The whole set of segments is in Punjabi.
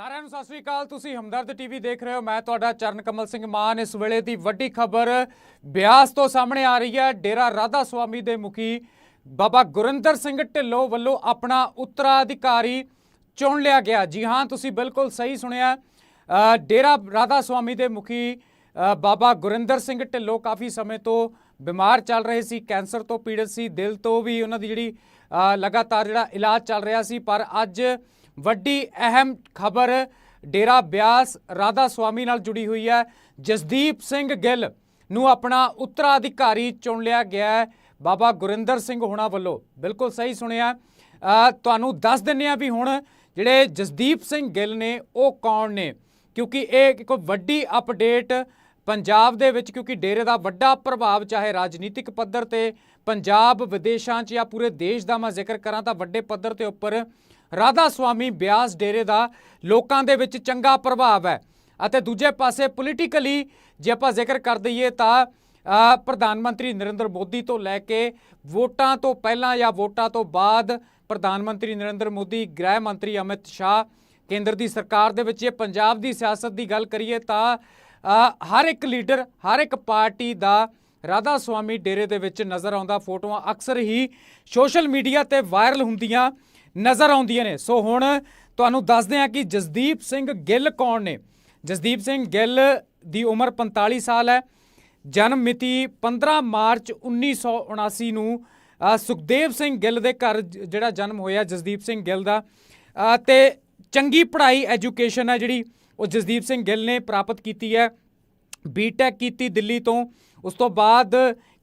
ਸਾਰਿਆਂ ਨੂੰ ਸਤਿ ਸ੍ਰੀ ਅਕਾਲ। ਤੁਸੀਂ ਹਮਦਰਦ ਟੀਵੀ ਦੇਖ ਰਹੇ ਹੋ। ਮੈਂ ਤੁਹਾਡਾ ਚਰਨ ਕਮਲ ਸਿੰਘ ਮਾਨ। ਇਸ ਵੇਲੇ ਦੀ ਵੱਡੀ ਖਬਰ ਬਿਆਸ ਤੋਂ ਸਾਹਮਣੇ ਆ ਰਹੀ ਹੈ। ਡੇਰਾ ਰਾਧਾ ਸੁਆਮੀ ਦੇ ਮੁਖੀ ਬਾਬਾ ਗੁਰਿੰਦਰ ਸਿੰਘ ਢਿੱਲੋਂ ਵੱਲੋਂ ਆਪਣਾ ਉੱਤਰਾਧਿਕਾਰੀ ਚੁਣ ਲਿਆ ਗਿਆ। ਜੀ ਹਾਂ, ਤੁਸੀਂ ਬਿਲਕੁਲ ਸਹੀ ਸੁਣਿਆ। ਡੇਰਾ ਰਾਧਾ ਸੁਆਮੀ ਦੇ ਮੁਖੀ ਬਾਬਾ ਗੁਰਿੰਦਰ ਸਿੰਘ ਢਿੱਲੋਂ ਕਾਫੀ ਸਮੇਂ ਤੋਂ ਬਿਮਾਰ ਚੱਲ ਰਹੇ ਸੀ, ਕੈਂਸਰ ਤੋਂ ਪੀੜਤ ਸੀ, ਦਿਲ ਤੋਂ ਵੀ ਉਹਨਾਂ ਦੀ ਜਿਹੜੀ ਲਗਾਤਾਰ ਜਿਹੜਾ ਇਲਾਜ ਚੱਲ ਰਿਹਾ ਸੀ। ਪਰ ਅੱਜ ਵੱਡੀ ਅਹਿਮ ਖਬਰ ਡੇਰਾ ਬਿਆਸ ਰਾਧਾ ਸੁਆਮੀ ਨਾਲ ਜੁੜੀ ਹੋਈ ਹੈ। ਜਸਦੀਪ ਸਿੰਘ ਗਿੱਲ ਨੂੰ ਆਪਣਾ ਉੱਤਰਾਧਿਕਾਰੀ ਚੁਣ ਲਿਆ ਗਿਆ ਹੈ। ਬਾਬਾ ਗੁਰਿੰਦਰ ਸਿੰਘ ਹੋਣਾ ਵੱਲੋਂ ਬਿਲਕੁਲ ਸਹੀ ਸੁਣਿਆ। ਤੁਹਾਨੂੰ ਦੱਸ ਦਿੰਨੇ ਆ ਵੀ ਹੁਣ ਜਿਹੜੇ ਜਸਦੀਪ ਸਿੰਘ ਗਿੱਲ ਨੇ ਉਹ ਕੌਣ ਨੇ? ਕਿਉਂਕਿ ਇਹ ਇੱਕ ਵੱਡੀ ਅਪਡੇਟ ਪੰਜਾਬ ਦੇ ਵਿੱਚ, ਕਿਉਂਕਿ ਡੇਰੇ ਦਾ ਵੱਡਾ ਪ੍ਰਭਾਵ, ਚਾਹੇ ਰਾਜਨੀਤਿਕ ਪੱਧਰ ਤੇ ਪੰਜਾਬ ਵਿਦੇਸ਼ਾਂ 'ਚ ਜਾਂ ਪੂਰੇ ਦੇਸ਼ ਦਾ ਮੈਂ ਜ਼ਿਕਰ ਕਰਾਂ, ਤਾਂ ਵੱਡੇ ਪੱਧਰ ਤੇ ਉੱਪਰ ਰਾਧਾ ਸੁਆਮੀ ਬਿਆਸ ਡੇਰੇ ਦਾ ਲੋਕਾਂ ਦੇ ਵਿੱਚ ਚੰਗਾ ਪ੍ਰਭਾਵ ਹੈ। ਅਤੇ ਦੂਜੇ ਪਾਸੇ ਪੋਲੀਟੀਕਲੀ ਜੇ ਆਪਾਂ ਜ਼ਿਕਰ ਕਰ ਦਈਏ, ਤਾਂ ਪ੍ਰਧਾਨ ਮੰਤਰੀ ਨਰਿੰਦਰ ਮੋਦੀ ਤੋਂ ਲੈ ਕੇ ਵੋਟਾਂ ਤੋਂ ਪਹਿਲਾਂ ਜਾਂ ਵੋਟਾਂ ਤੋਂ ਬਾਅਦ ਪ੍ਰਧਾਨ ਮੰਤਰੀ ਨਰਿੰਦਰ ਮੋਦੀ, ਗ੍ਰਹਿ ਮੰਤਰੀ ਅਮਿਤ ਸ਼ਾਹ, ਕੇਂਦਰ ਦੀ ਸਰਕਾਰ ਦੇ ਵਿੱਚ ਇਹ ਪੰਜਾਬ ਦੀ ਸਿਆਸਤ ਦੀ ਗੱਲ ਕਰੀਏ, ਤਾਂ ਹਰ ਇੱਕ ਲੀਡਰ ਹਰ ਇੱਕ ਪਾਰਟੀ ਦਾ ਰਾਧਾ ਸੁਆਮੀ ਡੇਰੇ ਦੇ ਵਿੱਚ ਨਜ਼ਰ ਆਉਂਦਾ। ਫੋਟੋਆਂ ਅਕਸਰ ਹੀ ਸੋਸ਼ਲ ਮੀਡੀਆ ਤੇ ਵਾਇਰਲ ਹੁੰਦੀਆਂ ਨਜ਼ਰ ਆਉਂਦੀਆਂ ਨੇ। ਸੋ ਹੁਣ ਤੁਹਾਨੂੰ ਦੱਸਦੇ ਹਾਂ ਕਿ ਜਸਦੀਪ ਸਿੰਘ ਗਿੱਲ ਕੌਣ ਨੇ? ਜਸਦੀਪ ਸਿੰਘ ਗਿੱਲ ਦੀ ਉਮਰ 45 ਸਾਲ ਹੈ। ਜਨਮ ਮਿਤੀ 15 ਮਾਰਚ 1979 ਨੂੰ ਸੁਖਦੇਵ ਸਿੰਘ ਗਿੱਲ ਦੇ ਘਰ ਜਿਹੜਾ ਜਨਮ ਹੋਇਆ ਜਸਦੀਪ ਸਿੰਘ ਗਿੱਲ ਦਾ। ਅ, ਤੇ ਚੰਗੀ ਪੜ੍ਹਾਈ ਐਜੂਕੇਸ਼ਨ ਹੈ ਜਿਹੜੀ। ਉਹ ਜਸਦੀਪ ਸਿੰਘ ਗਿੱਲ ਨੇ ਪ੍ਰਾਪਤ ਕੀਤੀ ਹੈ। ਬੀਟੈਕ ਕੀਤੀ ਦਿੱਲੀ ਤੋਂ। ਉਸ ਤੋਂ ਬਾਅਦ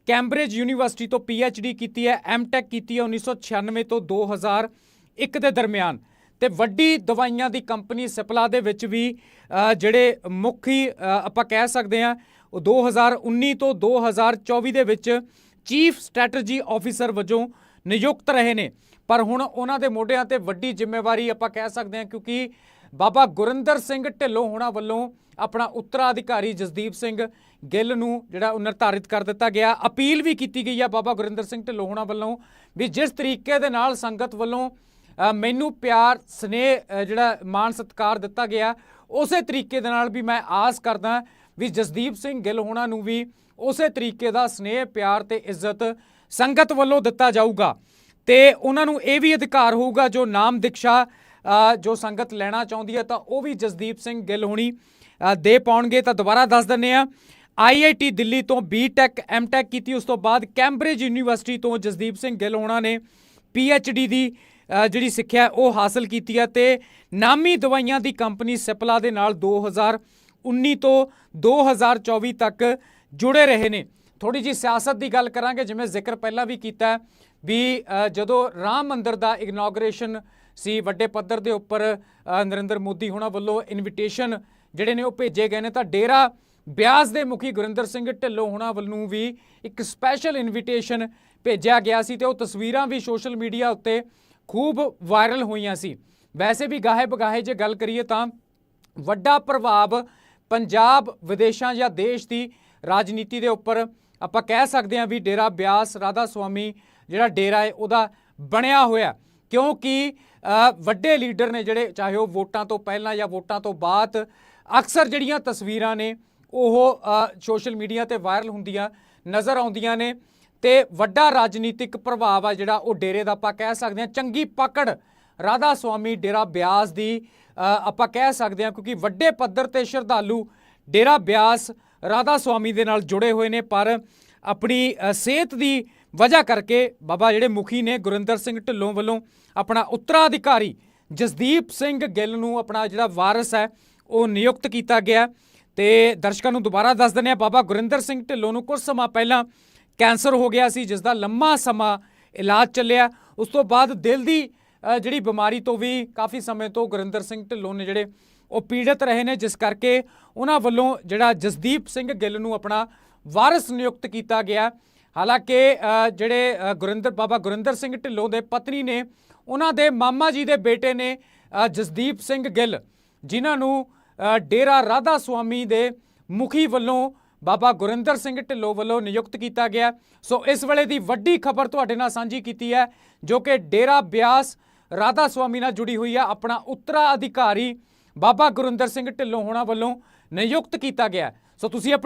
ਕੈਂਬਰਿਜ ਯੂਨੀਵਰਸਿਟੀ ਤੋਂ ਪੀਐਚਡੀ ਕੀਤੀ ਹੈ। ਐਮਟੈਕ ਕੀਤੀ ਹੈ 1996 ਤੋਂ 2001 ਦੇ ਦਰਮਿਆਨ। ਤੇ ਵੱਡੀ ਦਵਾਈਆਂ ਦੀ ਕੰਪਨੀ ਸਿਪਲਾ ਦੇ ਵਿੱਚ ਵੀ ਜਿਹੜੇ ਮੁੱਖੀ ਆਪਾਂ ਕਹਿ ਸਕਦੇ ਹਾਂ, ਉਹ 2019 ਤੋਂ 2024 ਦੇ ਵਿੱਚ ਚੀਫ ਸਟ੍ਰੈਟਜੀ ਆਫੀਸਰ ਵਜੋਂ ਨਿਯੁਕਤ ਰਹੇ ਨੇ। ਪਰ ਹੁਣ ਉਹਨਾਂ ਦੇ ਮੋਢਿਆਂ ਤੇ ਵੱਡੀ ਜ਼ਿੰਮੇਵਾਰੀ ਆਪਾਂ ਕਹਿ ਸਕਦੇ ਹਾਂ ਕਿਉਂਕਿ ਬਾਬਾ ਗੁਰਿੰਦਰ ਸਿੰਘ ਢਿੱਲੋਂ ਹੋਣਾ ਵੱਲੋਂ ਆਪਣਾ ਉੱਤਰਾਧਿਕਾਰੀ ਜਸਦੀਪ ਸਿੰਘ ਗਿੱਲ ਨੂੰ ਜਿਹੜਾ ਉਹ ਨਿਰਧਾਰਿਤ ਕਰ ਦਿੱਤਾ ਗਿਆ। ਅਪੀਲ ਵੀ ਕੀਤੀ ਗਈ ਆ ਬਾਬਾ ਗੁਰਿੰਦਰ ਸਿੰਘ ਢਿੱਲੋਂ ਹੋਣਾ ਵੱਲੋਂ ਵੀ ਜਿਸ ਤਰੀਕੇ ਦੇ ਨਾਲ ਸੰਗਤ ਵੱਲੋਂ ਮੈਨੂੰ ਪਿਆਰ, ਸਨੇਹ ਜਿਹੜਾ ਮਾਣ ਸਤਿਕਾਰ ਦਿੱਤਾ ਗਿਆ, ਉਸੇ ਤਰੀਕੇ ਦੇ ਨਾਲ ਵੀ ਮੈਂ ਆਸ ਕਰਦਾ ਵੀ ਜਸਦੀਪ ਸਿੰਘ ਗਿੱਲ ਹੋਣਾ ਨੂੰ ਵੀ ਉਸੇ ਤਰੀਕੇ ਦਾ ਸਨੇਹ, ਪਿਆਰ ਤੇ ਇੱਜ਼ਤ ਸੰਗਤ ਵੱਲੋਂ ਦਿੱਤਾ ਜਾਊਗਾ। ਤੇ ਉਹਨਾਂ ਨੂੰ ਇਹ ਵੀ ਅਧਿਕਾਰ ਹੋਊਗਾ ਜੋ ਨਾਮ ਦਿਕਸ਼ਾ ਜੋ ਸੰਗਤ ਲੈਣਾ ਚਾਹੁੰਦੀ ਹੈ ਤਾਂ ਉਹ ਵੀ ਜਸਦੀਪ ਸਿੰਘ ਗਿੱਲ ਹੋਣੀ ਦੇ ਪਾਉਣਗੇ। ਤਾਂ ਦੁਬਾਰਾ ਦੱਸ ਦਿੰਨੇ ਆ ਆਈਆਈਟੀ ਦਿੱਲੀ ਤੋਂ ਬੀਟੈਕ ਐਮਟੈਕ ਕੀਤੀ, ਉਸ ਤੋਂ ਬਾਅਦ ਕੈਂਬਰਿਜ ਯੂਨੀਵਰਸਿਟੀ ਤੋਂ ਜਸਦੀਪ ਸਿੰਘ ਗਿੱਲ ਹੋਣਾ ਨੇ ਪੀਐਚਡੀ ਦੀ ਜਿਹੜੀ ਸਿੱਖਿਆ ਉਹ ਹਾਸਲ ਕੀਤੀ ਹੈ ਤੇ ਨਾਮੀ ਦਵਾਈਆਂ ਦੀ ਕੰਪਨੀ ਸਿਪਲਾ ਦੇ ਨਾਲ 2019 ਤੋਂ 2024 ਤੱਕ ਜੁੜੇ ਰਹੇ ਨੇ। ਥੋੜੀ ਜੀ ਸਿਆਸਤ ਦੀ ਗੱਲ ਕਰਾਂਗੇ, ਜਿਵੇਂ ਜ਼ਿਕਰ ਪਹਿਲਾਂ ਵੀ ਕੀਤਾ ਵੀ ਜਦੋਂ ਰਾਮ ਮੰਦਿਰ ਦਾ ਇਨੋਗ੍ਰੇਸ਼ਨ ਸੀ, ਵੱਡੇ ਪੱਧਰ ਦੇ ਉੱਪਰ ਨਰਿੰਦਰ ਮੋਦੀ ਹੋਣਾ ਵੱਲੋਂ ਇਨਵੀਟੇਸ਼ਨ ਜਿਹੜੇ ਨੇ ਉਹ ਭੇਜੇ ਗਏ ਨੇ, ਤਾਂ ਡੇਰਾ ਬਿਆਸ ਦੇ ਮੁਖੀ ਗੁਰਿੰਦਰ ਸਿੰਘ ਢਿੱਲੋਂ ਹੋਣਾ ਵੱਲੋਂ ਵੀ ਇੱਕ ਸਪੈਸ਼ਲ ਇਨਵੀਟੇਸ਼ਨ ਭੇਜਿਆ ਗਿਆ ਸੀ ਤੇ ਉਹ ਤਸਵੀਰਾਂ ਵੀ ਸੋਸ਼ਲ ਮੀਡੀਆ ਉੱਤੇ ਖੂਬ ਵਾਇਰਲ ਹੋਈਆਂ ਸੀ। ਵੈਸੇ ਵੀ ਗਾਹੇ ਬਗਾਹੇ ਜੇ ਗੱਲ ਕਰੀਏ ਤਾਂ ਵੱਡਾ ਪ੍ਰਭਾਵ ਪੰਜਾਬ, ਵਿਦੇਸ਼ਾਂ ਜਾਂ ਦੇਸ਼ ਦੀ ਰਾਜਨੀਤੀ ਦੇ ਉੱਪਰ ਆਪਾਂ ਕਹਿ ਸਕਦੇ ਹਾਂ ਵੀ ਡੇਰਾ ਬਿਆਸ ਰਾਧਾ ਸੁਆਮੀ ਜਿਹੜਾ ਡੇਰਾ ਹੈ, ਉਹਦਾ ਬਣਿਆ ਹੋਇਆ ਕਿਉਂਕਿ ਵੱਡੇ ਲੀਡਰ ਨੇ ਜਿਹੜੇ, ਚਾਹੇ ਉਹ ਵੋਟਾਂ ਤੋਂ ਪਹਿਲਾਂ ਜਾਂ ਵੋਟਾਂ ਤੋਂ ਬਾਅਦ, ਅਕਸਰ ਜਿਹੜੀਆਂ ਤਸਵੀਰਾਂ ਨੇ, ਉਹ ਸੋਸ਼ਲ ਮੀਡੀਆ ਤੇ ਵਾਇਰਲ ਹੁੰਦੀਆਂ, ਨਜ਼ਰ ਆਉਂਦੀਆਂ ਨੇ। ਤੇ ਵੱਡਾ ਰਾਜਨੀਤਿਕ ਪ੍ਰਭਾਵ ਆ ਜਿਹੜਾ ਉਹ ਡੇਰੇ ਦਾ ਆਪਾਂ ਕਹਿ ਸਕਦੇ ਹਾਂ। ਚੰਗੀ ਪਕੜ ਰਾਧਾ ਸੁਆਮੀ ਡੇਰਾ ਬਿਆਸ ਦੀ ਆਪਾਂ ਕਹਿ ਸਕਦੇ ਹਾਂ ਕਿਉਂਕਿ ਵੱਡੇ ਪੱਧਰ ਤੇ ਸ਼ਰਧਾਲੂ ਡੇਰਾ ਬਿਆਸ ਰਾਧਾ ਸੁਆਮੀ ਦੇ ਨਾਲ ਜੁੜੇ ਹੋਏ ਨੇ, ਪਰ ਆਪਣੀ ਸਿਹਤ ਦੀ ਵਜ੍ਹਾ ਕਰਕੇ ਬਾਬਾ ਜਿਹੜੇ ਮੁਖੀ ਨੇ ਗੁਰਿੰਦਰ ਸਿੰਘ ਢਿੱਲੋਂ ਵੱਲੋਂ ਆਪਣਾ ਉੱਤਰਾਧਿਕਾਰੀ ਜਸਦੀਪ ਸਿੰਘ ਗਿੱਲ ਨੂੰ ਆਪਣਾ ਜਿਹੜਾ ਵਾਰਿਸ ਹੈ, ਉਹ ਨਿਯੁਕਤ ਕੀਤਾ ਗਿਆ। ਤੇ ਦਰਸ਼ਕਾਂ ਨੂੰ ਦੁਬਾਰਾ ਦੱਸ ਦਿੰਦੇ ਆ ਬਾਬਾ ਗੁਰਿੰਦਰ ਸਿੰਘ ਢਿੱਲੋਂ ਨੂੰ ਕੁਝ ਸਮਾਂ ਪਹਿਲਾਂ ਕੈਂਸਰ ਹੋ ਗਿਆ ਸੀ ਜਿਸ ਦਾ ਲੰਮਾ ਸਮਾਂ ਇਲਾਜ ਚੱਲਿਆ। ਉਸ ਤੋਂ ਬਾਅਦ ਦਿਲ ਦੀ ਜਿਹੜੀ ਬਿਮਾਰੀ ਤੋਂ ਵੀ ਕਾਫੀ ਸਮੇਂ ਤੋਂ ਗੁਰਿੰਦਰ ਸਿੰਘ ਢਿੱਲੋਂ ਨੇ ਜਿਹੜੇ ਉਹ ਪੀੜਤ ਰਹੇ ਨੇ, ਜਿਸ ਕਰਕੇ ਉਹਨਾਂ ਵੱਲੋਂ ਜਿਹੜਾ ਜਸਦੀਪ ਸਿੰਘ ਗਿੱਲ ਨੂੰ ਆਪਣਾ ਵਾਰਿਸ ਨਿਯੁਕਤ ਕੀਤਾ ਗਿਆ। ਹਾਲਾਂਕਿ ਜਿਹੜੇ ਗੁਰਿੰਦਰ, ਬਾਬਾ ਗੁਰਿੰਦਰ ਸਿੰਘ ਢਿੱਲੋਂ ਦੇ ਪਤਨੀ ਨੇ, ਉਹਨਾਂ ਦੇ ਮਾਮਾ ਜੀ ਦੇ ਬੇਟੇ ਨੇ ਜਸਦੀਪ ਸਿੰਘ ਗਿੱਲ, ਜਿਨ੍ਹਾਂ ਨੂੰ ਡੇਰਾ ਰਾਧਾ ਸੁਆਮੀ ਦੇ ਮੁਖੀ ਵੱਲੋਂ ਬਾਬਾ ਗੁਰਿੰਦਰ ਸਿੰਘ ਢਿੱਲੋਂ ਵੱਲੋਂ ਨਿਯੁਕਤ ਕੀਤਾ ਗਿਆ। ਸੋ ਇਸ ਵੇਲੇ ਦੀ ਵੱਡੀ ਖਬਰ ਤੁਹਾਡੇ ਨਾਲ ਸਾਂਝੀ ਕੀਤੀ ਹੈ, ਜੋ ਕਿ ਡੇਰਾ ਬਿਆਸ ਰਾਧਾ ਸੁਆਮੀ ਨਾਲ ਜੁੜੀ ਹੋਈ ਹੈ। ਆਪਣਾ ਉੱਤਰਾ ਅਧਿਕਾਰੀ ਬਾਬਾ ਗੁਰਿੰਦਰ ਸਿੰਘ ਢਿੱਲੋਂ ਹੋਣਾ ਵੱਲੋਂ ਨਿਯੁਕਤ ਕੀਤਾ ਗਿਆ ਸੋ ਤੁਸੀਂ ਆਪਣੀ